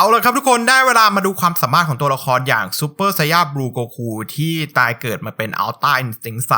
เอาละครับทุกคนได้เวลามาดูความสามารถของตัวละครอย่างซูเปอร์ไซยาบลูโกคูที่ตายเกิดมาเป็นอัลต้าอินสติงไซ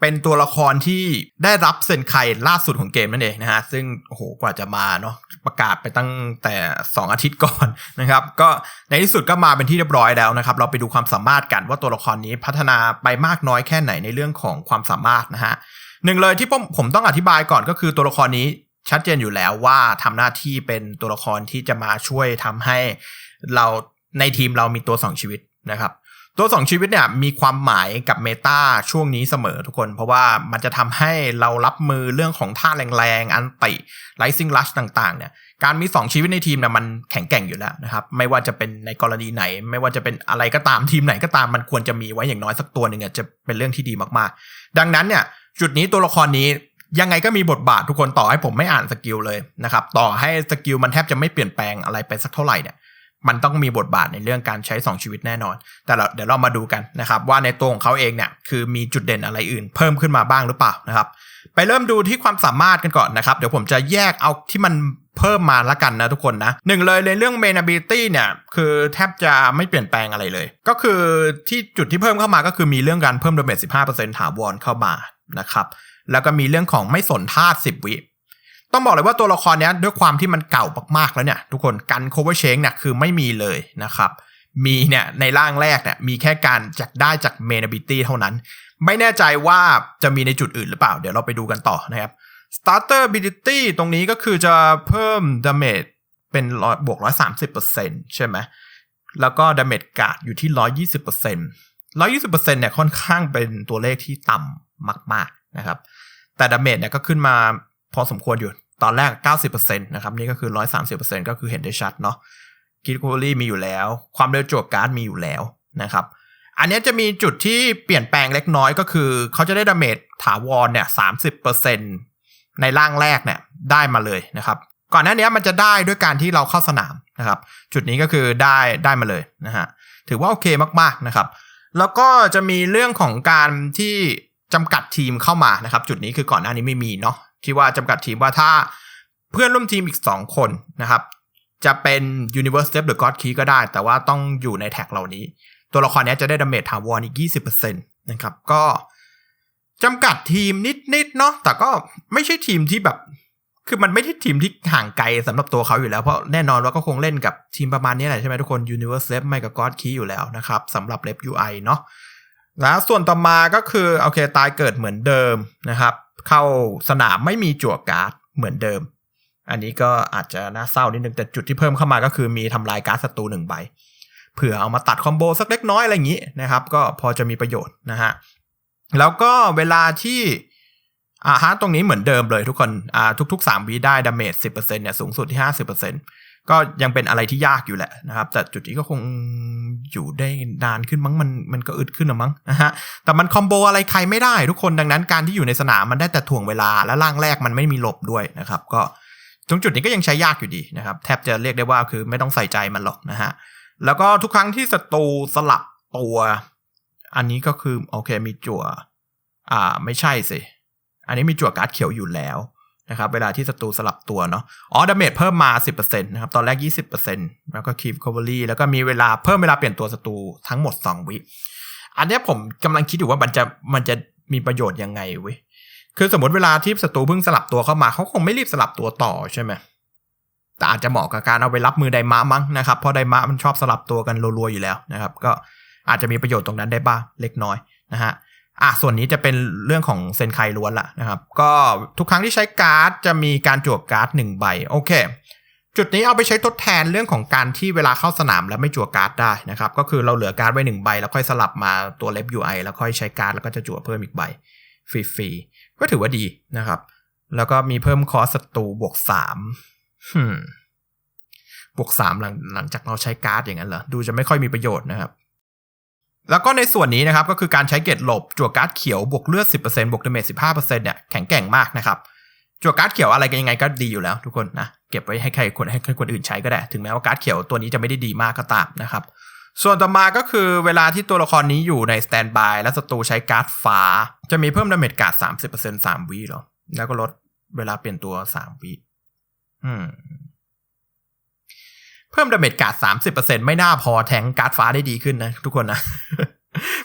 เป็นตัวละครที่ได้รับเซนไคล่าสุดของเกมนั่นเองนะฮะ ซึ่งโอ้โหกว่าจะมาเนาะประกาศไปตั้งแต่ 2 อาทิตย์ก่อนนะครับ ก็ในที่สุดก็มาเป็นที่เรียบร้อยแล้วนะครับ เราไปดูความสามารถกันว่าตัวละครนี้พัฒนาไปมากน้อยแค่ไหนในเรื่องของความสามารถนะฮะหนึ่งเลยที่ผมผมต้องอธิบายก่อนก็คือตัวละครนี้ ชัดเจนอยู่แล้วว่าทำหน้าที่เป็นตัวละครที่จะมาช่วยทำให้เราในทีมเรามีตัวสองชีวิตนะครับตัวสองชีวิตเนี่ยมีความหมายกับเมตาช่วงนี้เสมอทุกคน เพราะว่ามันจะทำให้เรารับมือเรื่องของท่าแรงๆ อันติไลซิงลัชต่างๆเนี่ยการมี 2 ชีวิตในทีมเนี่ยมันแข็งแกร่งอยู่แล้วนะครับ ไม่ว่าจะเป็นในกรณีไหน ไม่ว่าจะเป็นอะไรก็ตามทีมไหนก็ตามมันควรจะมีไว้อย่างน้อยสักตัวหนึ่งจะเป็นเรื่องที่ดีมากๆ ดังนั้นเนี่ยจุดนี้ตัวละครนี้ ยังไงก็มีบทบาททุกคนต่อให้ผมไม่อ่านสกิลเลยนะครับ ต่อให้สกิลมันแทบจะไม่เปลี่ยนแปลงอะไรไปสักเท่าไหร่เนี่ยมันต้องมีบทบาทในเรื่องการใช้ 2 ชีวิตแน่นอน แต่เดี๋ยวเรามาดูกันนะครับว่าในตัวของเขาเองเนี่ยคือมีจุดเด่นอะไรอื่น เพิ่มขึ้นมาบ้างหรือเปล่านะครับ ไปเริ่มดูที่ความสามารถกันก่อนนะครับ เดี๋ยวผมจะแยกเอาที่มันเพิ่มมาละกันนะทุกคนนะหนึ่งเลยในเรื่อง main ability เนี่ยคือแทบจะไม่เปลี่ยนแปลงอะไรเลย ก็คือที่จุดที่เพิ่มเข้ามาก็คือมีเรื่องการเพิ่ม damage 15%ถาวรเข้ามานะครับ แล้วก็มีเรื่องของไม่สนธาตุ10วิ ต้องบอกเลยว่าตัวละครนี้ด้วยความที่มันเก่ามากๆแล้วเนี่ย ทุกคนกัน cover change เนี่ยคือไม่มีเลยนะครับมีเนี่ยในร่างแรกเนี่ยมีแค่การจักได้จาก main ability เท่านั้น ไม่แน่ใจว่าจะมีในจุดอื่นหรือเปล่า เดี๋ยวเราไปดูกันต่อนะครับ starter ability ตรงนี้ก็คือจะเพิ่ม damage เป็นบวก 130%ใช่ไหมแล้วก็ damage กาดอยู่ที่ 120% 120%เนี่ยค่อนข้างเป็นตัวเลขที่ต่ำมากๆ นะครับ แต่ดาเมจเนี่ยก็ขึ้นมาพอสมควรอยู่ ตอนแรก 90%นะครับ นี่ก็คือ 130%ก็คือเห็นได้ชัดเนาะคิดคูลี่มีอยู่แล้ว ความเร็วโจกการ์ดมีอยู่แล้วนะครับ อันนี้จะมีจุดที่เปลี่ยนแปลงเล็กน้อยก็คือ เขาจะได้ดาเมจถาวรเนี่ย30%ในร่างแรกเนี่ยได้มาเลยนะครับ ก่อนหน้านี้มันจะได้ด้วยการที่เราเข้าสนามนะครับ จุดนี้ก็คือได้ได้มาเลยนะฮะ ถือว่าโอเคมากๆนะครับ แล้วก็จะมีเรื่องของการที่ จำกัดทีมเข้ามานะครับ จุดนี้คือก่อนหน้านี้ไม่มีเนาะที่ว่าจำกัดทีมว่าถ้าเพื่อนร่วมทีมอีก 2 คนนะครับ จะเป็น Universe Step หรือ God Key ก็ได้ แต่ว่าต้องอยู่ในแท็กเหล่านี้ ตัวละครนี้จะได้ดาเมจถาวรอีก 20%นะครับ ก็จำกัดทีมนิดๆเนาะแต่ก็ไม่ใช่ทีมที่แบบ คือมันไม่ใช่ทีมที่ห่างไกลสำหรับตัวเขาอยู่แล้ว เพราะแน่นอนว่าก็คงเล่นกับทีมประมาณนี้แหละใช่ไหมทุกคน Universe Step ไม่กับ God Key อยู่แล้วนะครับสำหรับเล็บ UI เนาะ แล้วส่วนต่อมาก็คือโอเคตายเกิดเหมือนเดิมนะครับ เข้าสนามไม่มีจั่วการ์ดเหมือนเดิม อันนี้ก็อาจจะน่าเศร้านิดนึงแต่จุดที่เพิ่มเข้ามาก็คือมีทำลายการ์ดศัตรูหนึ่งใบเผื่อเอามาตัดคอมโบสักเล็กน้อยอะไรอย่างนี้นะครับ ก็พอจะมีประโยชน์นะฮะแล้วก็เวลาที่อาฮะตรงนี้เหมือนเดิมเลยทุกคนอ่าทุกๆ3วิได้ดาเมจ10%เนี่ยสูงสุดที่ 50% ก็ยังเป็นอะไรที่ยากอยู่แหละนะครับ แต่จุดนี้ก็คงอยู่ได้นานขึ้นมั้งมันมันก็อึดขึ้นหรือมั้งนะฮะแต่มันคอมโบอะไรใครไม่ได้ทุกคนดังนั้นการที่อยู่ในสนามมันได้แต่ถ่วงเวลาและร่างแรกมันไม่มีหลบด้วยนะครับ ก็ตรงจุดนี้ก็ยังใช้ยากอยู่ดีนะครับ แทบจะเรียกได้ว่าคือไม่ต้องใส่ใจมันหรอกนะฮะแล้วก็ทุกครั้งที่ศัตรูสลับตัว อันนี้ก็คือโอเคมีจั่ว อ่าไม่ใช่สิอันนี้มีจั่วการ์ดเขียวอยู่แล้ว นะครับเวลาที่ศัตรูสลับตัวเนาะอ๋อดาเมจเพิ่มมา 10%นะครับตอนแรก 20%แล้วก็คีฟคอเวอรี่แล้วก็มีเวลาเพิ่มเวลาเปลี่ยนตัวศัตรูทั้งหมด 2 วิ อันนี้ผมกำลังคิดอยู่ว่ามันจะมันจะมีประโยชน์ยังไงเว้ยคือสมมติเวลาที่ศัตรูเพิ่งสลับตัวเข้ามาเขาคงไม่รีบสลับตัวต่อใช่ไหมแต่อาจจะเหมาะกับการเอาไปรับมือไดมะมั้งนะครับเพราะไดมะมันชอบสลับตัวกันรัวๆอยู่แล้วนะครับ ก็อาจจะมีประโยชน์ตรงนั้นได้บ้างเล็กน้อยนะฮะ อะส่วนนี้จะเป็นเรื่องของเซนไคล้วนละนะครับ ก็ทุกครั้งที่ใช้การ์ดจะมีการจวบการ์ดหนึ่งใบโอเค จุดนี้เอาไปใช้ทดแทนเรื่องของการที่เวลาเข้าสนามแล้วไม่จั่วการ์ดได้นะครับ ก็คือเราเหลือการ์ดไว้หนึ่งใบ แล้วค่อยสลับมาตัวเล็บ UI แล้วค่อยใช้การ์ดแล้วก็จะจั่วเพิ่มอีกใบฟรีๆก็ถือว่าดีนะครับ แล้วก็มีเพิ่มคอสศัตรูบวกสามบวกสามหลังหลังจากเราใช้การ์ดอย่างนั้นเหรอดูจะไม่ค่อยมีประโยชน์นะครับ แล้วก็ในส่วนนี้นะครับก็คือการใช้เกตหลบจั่วการ์ดเขียวบวกเลือด 10%บวกดาเมจ15%เนี่ยแข็งแกร่งมากนะครับจั่วการ์ดเขียวอะไรกันยังไงก็ดีอยู่แล้ว ทุกคนนะเก็บไว้ให้ใครคนให้คนอื่นใช้ก็ได้ ถึงแม้ว่าการ์ดเขียวตัวนี้จะไม่ได้ดีมากก็ตามนะครับส่วนต่อมาก็คือเวลาที่ตัวละครนี้อยู่ในสแตนบายและศัตรูใช้การ์ดฟ้า จะมีเพิ่มดาเมจการ์ด30% 3วิหรอ แล้วก็ลดเวลาเปลี่ยนตัว3วิอืม เพิ่มดาเมจการ์ดสามสิบเปอร์เซ็นไม่น่าพอแทงการ์ดฟ้าได้ดีขึ้นนะทุกคนนะ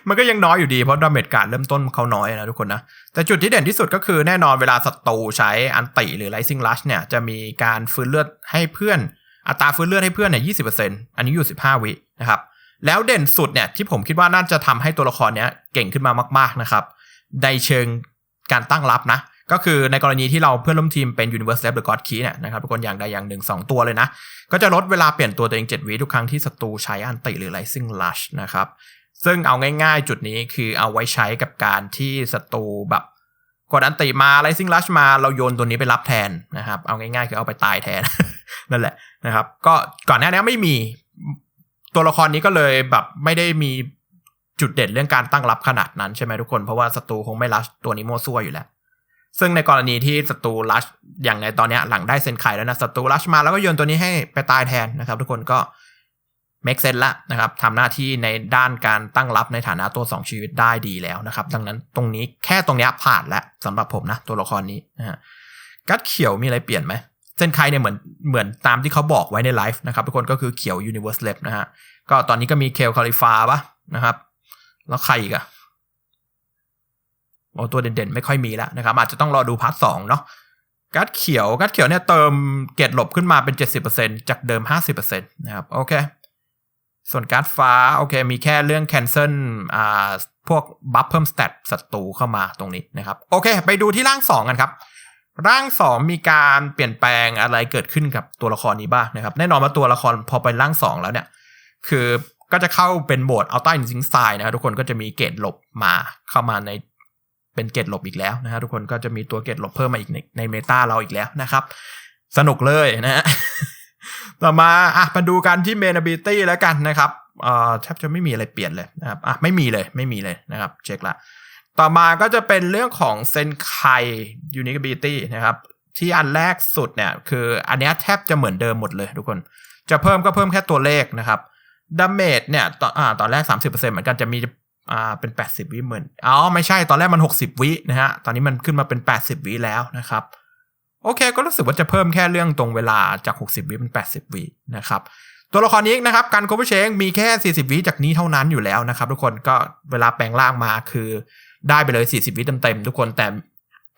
มันก็ยังน้อยอยู่ดีเพราะดาเมจการ์ดเริ่มต้นเขาน้อยนะทุกคนนะ แต่จุดที่เด่นที่สุดก็คือแน่นอนเวลาศัตรูใช้อันติหรือไ i ซิงลัชเนี่ยจะมีการฟื้นเลือดให้เพื่อน อัตราฟื้นเลือดให้เพื่อนเนี่ยยี่สิบเปอร์เซ็นอันนี้อยู่สิบห้าวินะครับแล้วเด่นสุดเนี่ยที่ผมคิดว่าน่าจะทำให้ตัวละครเนี้ยเก่งขึ้นมามาก ๆนะครับในเชิงการตั้งรับนะ ก็คือในกรณีที่เราเพื่อนร่วมทีมเป็น Universe Lab หรือ God Key เนี่ยนะครับทุกคนอย่างใดอย่างหนึ่ง 2 ตัวเลยนะ ก็จะลดเวลาเปลี่ยนตัวตัวเอง 7 วิทุกครั้งที่ศัตรูใช้อันติหรือ Rising Lush นะครับ ซึ่งเอาง่ายๆ จุดนี้คือเอาไว้ใช้กับการที่ศัตรูแบบกดอันติมา Rising Lush มาเราโยนตัวนี้ไปรับแทนนะครับ เอาง่ายๆ คือเอาไปตายแทน นั่นแหละนะครับ ก็ก่อนหน้านี้ไม่มีตัวละครนี้ก็เลยแบบไม่ได้มีจุดเด่นเรื่องการตั้งรับขนาดนั้นใช่ไหมทุกคนเพราะว่าศัตรูคงไม่รัชตัวนี้โมซั่วอยู่แล้ว ซึ่งในกรณีที่ศัตรูรัชอย่างในตอนนี้หลังได้เซนไคแล้วนะศัตรูรัชมาแล้วก็โยนตัวนี้ให้ไปตายแทนนะครับ ทุกคนก็ make sense ละนะครับทำหน้าที่ในด้านการตั้งรับในฐานะตัว 2 ชีวิตได้ดีแล้วนะครับ ดังนั้นตรงนี้แค่ตรงนี้ผ่านแล้วสำหรับผมนะตัวละครนี้นะฮะกัดเขียวมีอะไรเปลี่ยนไหมเส้นไคเนี่ยเหมือนเหมือนตามที่เขาบอกไว้ในไลฟ์นะครับทุกคนก็คือเขียว Universe l e b นะฮะก็ตอนนี้ก็มีเคลคาลิฟาปะนะครับ แล้วใครอีกอะ โอ้ตัวเด่นๆ ไม่ค่อยมีแล้วนะครับ อาจจะต้องรอดูพาร์ทสองเนาะกัดเขียวกัดเขียวเนี่ยเติมเกตหลบขึ้นมาเป็น 70%จากเดิม 50%นะครับโอเค ส่วนการ์ดฟ้าโอเค มีแค่เรื่อง cancel อ่าพวกบัฟเพิ่มสเตตศัตรูเข้ามาตรงนี้นะครับโอเค ไปดูที่ร่าง 2 กันครับ ร่าง 2 มีการเปลี่ยนแปลงอะไรเกิดขึ้นกับตัวละครนี้บ้างนะครับ แน่นอนว่าตัวละครพอไปร่าง 2 แล้วเนี่ยคือก็จะเข้าเป็นโหมดอัลต้าอินซิงไซน์นะครับทุกคนก็จะมีเกตหลบมาเข้ามาใน เป็นเกตหลบอีกแล้วนะครับทุกคนก็จะมีตัวเกตหลบเพิ่มมาอีกในในเมตาเราอีกแล้วนะครับ สนุกเลยนะฮะต่อมาอะมาดูกันที่เมน ability ตี้แล้วกันนะครับเอ่อแทบจะไม่มีอะไรเปลี่ยนเลยนะครับอะไม่มีเลยไม่มีเลยนะครับ เช็คละต่อมาก็จะเป็นเรื่องของเซนไค unique ability นะครับ ที่อันแรกสุดเนี่ย คืออันนี้แทบจะเหมือนเดิมหมดเลยทุกคน จะเพิ่มก็เพิ่มแค่ตัวเลขนะครับดาเมจเนี่ยตอนอ่าตอนแรก 30%เหมือนกันจะมี อ่าเป็น 80 วิเหมือนอ๋อไม่ใช่ตอนแรกมัน 60 วินะฮะตอนนี้มันขึ้นมาเป็น 80 วิแล้วนะครับ โอเค ก็รู้สึกว่าจะเพิ่มแค่เรื่องตรงเวลาจาก 60 วิเป็น 80 วินะครับตัวละครนี้นะครับการโคเวเชงมีแค่ 40 วิจากนี้เท่านั้นอยู่แล้วนะครับ ทุกคนก็เวลาแปลงร่างมาคือได้ไปเลย 40 วิเต็มๆทุกคนแต่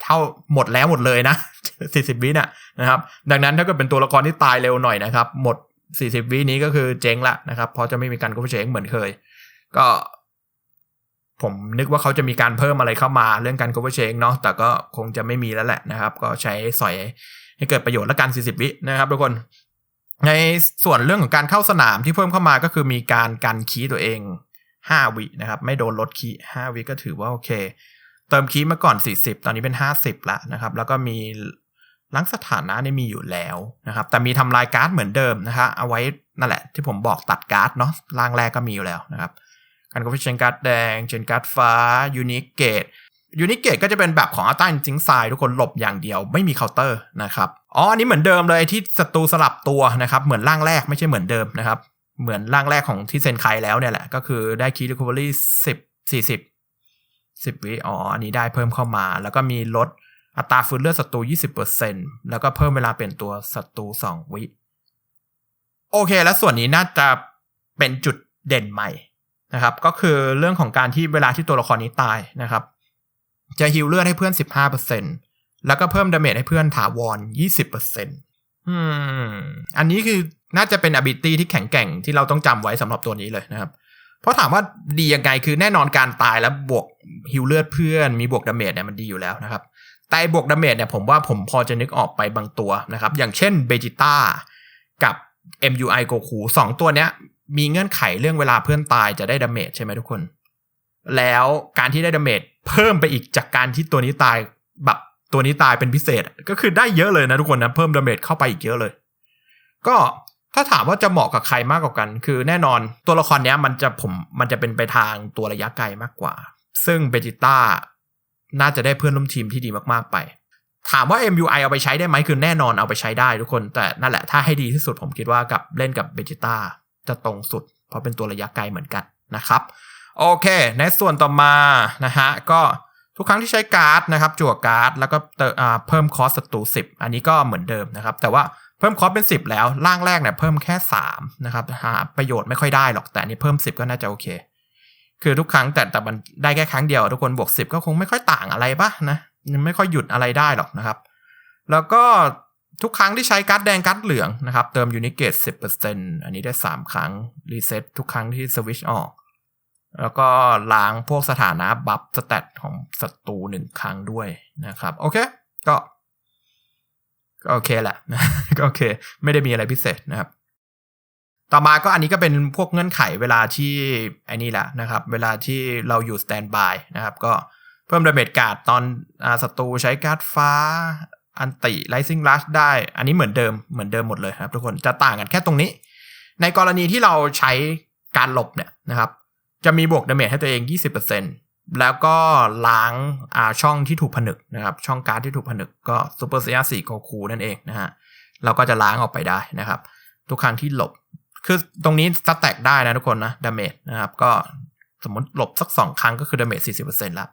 เท่าหมดแล้วหมดเลยนะ 40 วิน่ะนะครับ ดังนั้นถ้าเกิดเป็นตัวละครที่ตายเร็วหน่อยนะครับ หมด 40 วินี้ก็คือเจ๊งละนะครับ เพราะจะไม่มีการโคเวเชงเหมือนเคย ก็ ผมนึกว่าเขาจะมีการเพิ่มอะไรเข้ามาเรื่องการ cover change เนาะแต่ก็คงจะไม่มีแล้วแหละนะครับ ก็ใช้สอยให้เกิดประโยชน์และกัน40 วินะครับทุกคน ในส่วนเรื่องของการเข้าสนามที่เพิ่มเข้ามาก็คือมีการกันคีย์ตัวเอง 5 วินะครับ ไม่โดนลดคีย์5วิก็ถือว่าโอเค เติมคีย์มาก่อน 40 ตอนนี้เป็น 50ละนะครับ แล้วก็มีล้างสถานะนี่มีอยู่แล้วนะครับ แต่มีทำลายการ์ดเหมือนเดิมนะครับเอาไว้นั่นแหละที่ผมบอกตัดการ์ดเนาะร่างแรกก็มีอยู่แล้วนะครับ การก็เป็นเชนการ์ดแดงเชนการ์ดฟ้ายูนิเกตยูนิเกตก็จะเป็นแบบของอัลต้าจิงไซทุกคนหลบอย่างเดียวไม่มีเคาน์เตอร์นะครับอ๋ออันนี้เหมือนเดิมเลยที่ศัตรูสลับตัวนะครับเหมือนร่างแรกไม่ใช่เหมือนเดิมนะครับเหมือนร่างแรกของที่เซนไคแล้วเนี่ยแหละ ก็คือได้คีรีคอเวอรี่สิบสี่สิบสิบวิอ๋ออันนี้ได้เพิ่มเข้ามา แล้วก็มีลดอัตราฟื้นเลือดศัตรูยี่สิบเปอร์เซ็นแล้วก็เพิ่มเวลาเปลี่ยนตัวศัตรูสองวิ โอเค แล้วส่วนนี้น่าจะเป็นจุดเด่นใหม่ นะครับ ก็คือเรื่องของการที่เวลาที่ตัวละครนี้ตายนะครับ จะฮิลเลือดให้เพื่อน 15%แล้วก็เพิ่มดาเมจให้เพื่อนถาวร 20%อืม อันนี้คือน่าจะเป็น ability ที่แข็งแกร่งที่เราต้องจำไว้สำหรับตัวนี้เลยนะครับ เพราะถามว่าดียังไงคือแน่นอนการตายแล้วบวกฮิลเลือดเพื่อนมีบวกดาเมจเนี่ยมันดีอยู่แล้วนะครับแต่บวกดาเมจเนี่ยผมว่าผมพอจะนึกออกไปบางตัวนะครับ อย่างเช่นเบจิต้ากับ MUI โกคูสองตัวเนี้ย มีเงื่อนไขเรื่องเวลาเพื่อนตายจะได้ดาเมจใช่ไหมทุกคน แล้วการที่ได้ดาเมจเพิ่มไปอีกจากการที่ตัวนี้ตายแบบตัวนี้ตายเป็นพิเศษ ก็คือได้เยอะเลยนะทุกคนนะเพิ่มดาเมจเข้าไปอีกเยอะเลย ก็ถ้าถามว่าจะเหมาะกับใครมากกว่ากัน คือแน่นอนตัวละครนี้มันจะผมมันจะเป็นไปทางตัวระยะไกลมากกว่า ซึ่งเบจิต้าน่าจะได้เพื่อนร่วมทีมที่ดีมากๆไป ถามว่า MUI เอาไปใช้ได้ไหมคือแน่นอนเอาไปใช้ได้ทุกคน แต่นั่นแหละถ้าให้ดีที่สุดผมคิดว่ากับเล่นกับเบจิต้า จะตรงสุด เพราะเป็นตัวระยะไกลเหมือนกันนะครับ โอเค ในส่วนต่อมานะฮะก็ทุกครั้งที่ใช้การ์ดนะครับ จั่วการ์ดแล้วก็เพิ่มคอสศัตรู10 อันนี้ก็เหมือนเดิมนะครับ แต่ว่าเพิ่มคอสเป็น 10 แล้วร่างแรกเนี่ยเพิ่มแค่3นะครับหาประโยชน์ไม่ค่อยได้หรอกแต่อันนี้เพิ่ม 10 ก็น่าจะโอเค คือทุกครั้งแต่แต่มันได้แค่ครั้งเดียว ทุกคนบวก 10 ก็คงไม่ค่อยต่างอะไรปะนะยังไม่ค่อยหยุดอะไรได้หรอกนะครับ แล้วก็ ทุกครั้งที่ใช้การ์ดแดงการ์ดเหลืองนะครับ เติมยูนิเกต10%อันนี้ได้ 3 ครั้ง รีเซ็ตทุกครั้งที่สวิชออก แล้วก็ล้างพวกสถานะบัฟสเตตของศัตรูหนึ่งครั้งด้วยนะครับ โอเค ก็ ก็โอเคแหละ ก็โอเค ไม่ได้มีอะไรพิเศษนะครับ ต่อมาก็อันนี้ก็เป็นพวกเงื่อนไขเวลาที่ไอ้นี่แหละนะครับ เวลาที่เราอยู่สแตนบายนะครับ ก็เพิ่มดาเมจการ์ดตอนศัตรูใช้การ์ดฟ้า อันติไลซิงลัชได้ อันนี้เหมือนเดิมเหมือนเดิมหมดเลยครับทุกคนจะต่างกันแค่ตรงนี้ ในกรณีที่เราใช้การหลบเนี่ยนะครับ จะมีบวกดาเมจให้ตัวเอง 20%แล้วก็ล้างอ่าช่องที่ถูกผนึกนะครับ ช่องการ์ดที่ถูกผนึกก็ซูเปอร์เซียสี่โกคูนั่นเองนะฮะเราก็จะล้างออกไปได้นะครับ ทุกครั้งที่หลบ คือตรงนี้สแต็กได้นะทุกคนนะดาเมจนะครับ ก็สมมติหลบสักสองครั้งก็คือดาเมจ40%แล้ว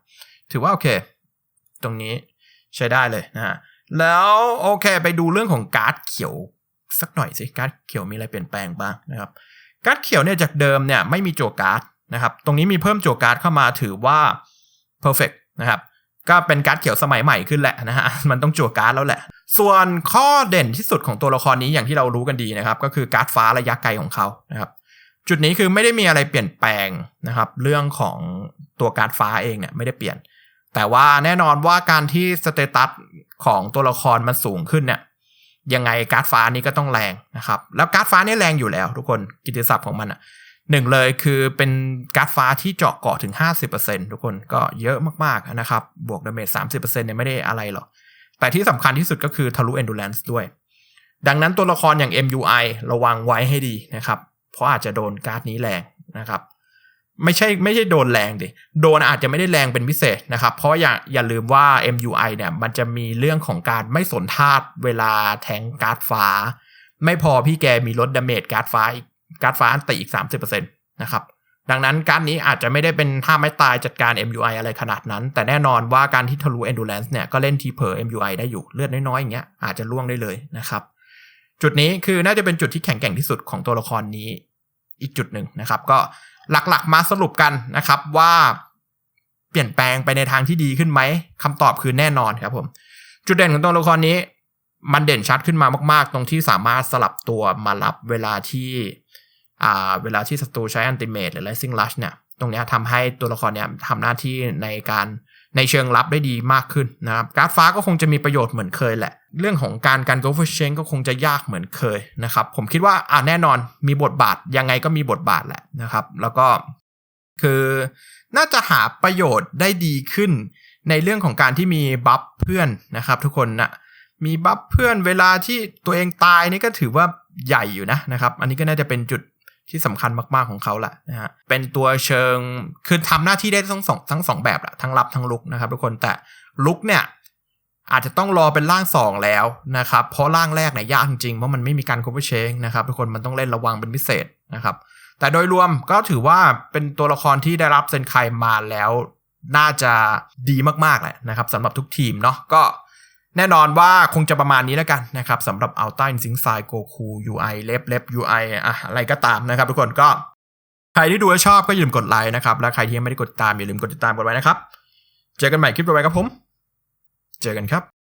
ถือว่าโอเค ตรงนี้ใช้ได้เลยนะฮะ แล้วโอเคไปดูเรื่องของการ์ดเขียวสักหน่อยสิการ์ดเขียวมีอะไรเปลี่ยนแปลงบ้างนะครับการ์ดเขียวเนี่ยจากเดิมเนี่ยไม่มีจั่วการ์ดนะครับตรงนี้มีเพิ่มจั่วการ์ดเข้ามาถือว่า perfect นะครับก็เป็นการ์ดเขียวสมัยใหม่ขึ้นแหละนะฮะมันต้องจั่วการ์ดแล้วแหละ ส่วนข้อเด่นที่สุดของตัวละครนี้อย่างที่เรารู้กันดีนะครับ ก็คือการ์ดฟ้าระยะไกลของเขานะครับ จุดนี้คือไม่ได้มีอะไรเปลี่ยนแปลงนะครับ เรื่องของตัวการ์ดฟ้าเองเนี่ยไม่ได้เปลี่ยน แต่ว่าแน่นอนว่าการที่สเตตัส ของตัวละครมันสูงขึ้นเนี่ยยังไงการ์ดฟ้านี้ก็ต้องแรงนะครับ แล้วการ์ดฟ้านี่แรงอยู่แล้ว ทุกคนกิตติศัพท์ของมันอะหนึ่งเลยคือเป็นการ์ดฟ้าที่เจาะเกาะถึง 50%ทุกคนก็เยอะมากๆนะครับ บวกดาเมจ30%เนี่ยไม่ได้อะไรหรอก แต่ที่สำคัญที่สุดก็คือทะลุ endurance ด้วย ดังนั้นตัวละครอย่าง MUI ระวังไว้ให้ดีนะครับ เพราะอาจจะโดนการ์ดนี้แรงนะครับ ไม่ใช่ไม่ใช่โดนแรงดิ โดนอาจจะไม่ได้แรงเป็นพิเศษนะครับ เพราะอย่าอย่าลืมว่า MUI เนี่ยมันจะมีเรื่องของการไม่สนทาตเวลาแทงการ์ดฟ้า ไม่พอพี่แกมีลดดาเมจการ์ดฟ้าอีกการ์ดฟ้าอันติอีก 30%นะครับ ดังนั้นการนี้อาจจะไม่ได้เป็นท่าไม่ตายจัดการ MUI อะไรขนาดนั้น แต่แน่นอนว่าการที่ทะลุ Endurance เนี่ยก็เล่นทีเผลอ MUI ได้อยู่เลือดน้อยๆอย่างเงี้ยอาจจะล่วงได้เลยนะครับ จุดนี้คือน่าจะเป็นจุดที่แข็งแกร่งที่สุดของตัวละครนี้อีกจุดหนึ่งนะครับ ก็ หลักๆมาสรุปกันนะครับว่าเปลี่ยนแปลงไปในทางที่ดีขึ้นไหมคำตอบคือแน่นอนครับผม จุดเด่นของตัวละครนี้ มันเด่นชัดขึ้นมามากๆ ตรงที่สามารถสลับตัวมารับเวลาที่อ่าเวลาที่ศัตรูใช้อันติเมตหรือไลซิ่งลัชเนี่ยตรงนี้ทำให้ตัวละครเนี่ยทำหน้าที่ในการ ในเชิงรับได้ดีมากขึ้นนะครับการ์ดฟ้าก็คงจะมีประโยชน์เหมือนเคยแหละ เรื่องของการการ go for change ก็คงจะยากเหมือนเคยนะครับ ผมคิดว่าอ่าแน่นอนมีบทบาทยังไงก็มีบทบาทแหละนะครับ แล้วก็คือน่าจะหาประโยชน์ได้ดีขึ้น ในเรื่องของการที่มีบัฟเพื่อนนะครับ ทุกคนนะมีบัฟเพื่อนเวลาที่ตัวเองตายนี่ก็ถือว่าใหญ่อยู่นะนะครับ อันนี้ก็น่าจะเป็นจุด ที่สำคัญมากๆของเขาแหละนะฮะเป็นตัวเชิงคือทำหน้าที่ได้ทั้งสองทั้งสองแบบแหละทั้งรับทั้งลุกนะครับทุกคนแต่ลุกเนี่ยอาจจะต้องรอเป็นร่างสองแล้วนะครับเพราะร่างแรกเนี่ยยากจริงเพราะมันไม่มีการ cover change นะครับทุกคนมันต้องเล่นระวังเป็นพิเศษนะครับแต่โดยรวมก็ถือว่าเป็นตัวละครที่ได้รับเซนไคมาแล้วน่าจะดีมากๆแหละนะครับสำหรับทุกทีมเนาะก็ แน่นอนว่าคงจะประมาณนี้แล้วกันนะครับสำหรับ a l t a Instinct Side Goku UI เล็บเล็บ UI อะอะไรก็ตามนะครับ ทุกคนก็ ใครที่ดูแล้วชอบก็อย่าลืมกดไลค์นะครับ และใครที่ยังไม่ได้กดติดตามอย่าลืมกดติดตามกันไว้นะครับ เจอกันใหม่คลิปต่อไปครับผม เจอกันครับ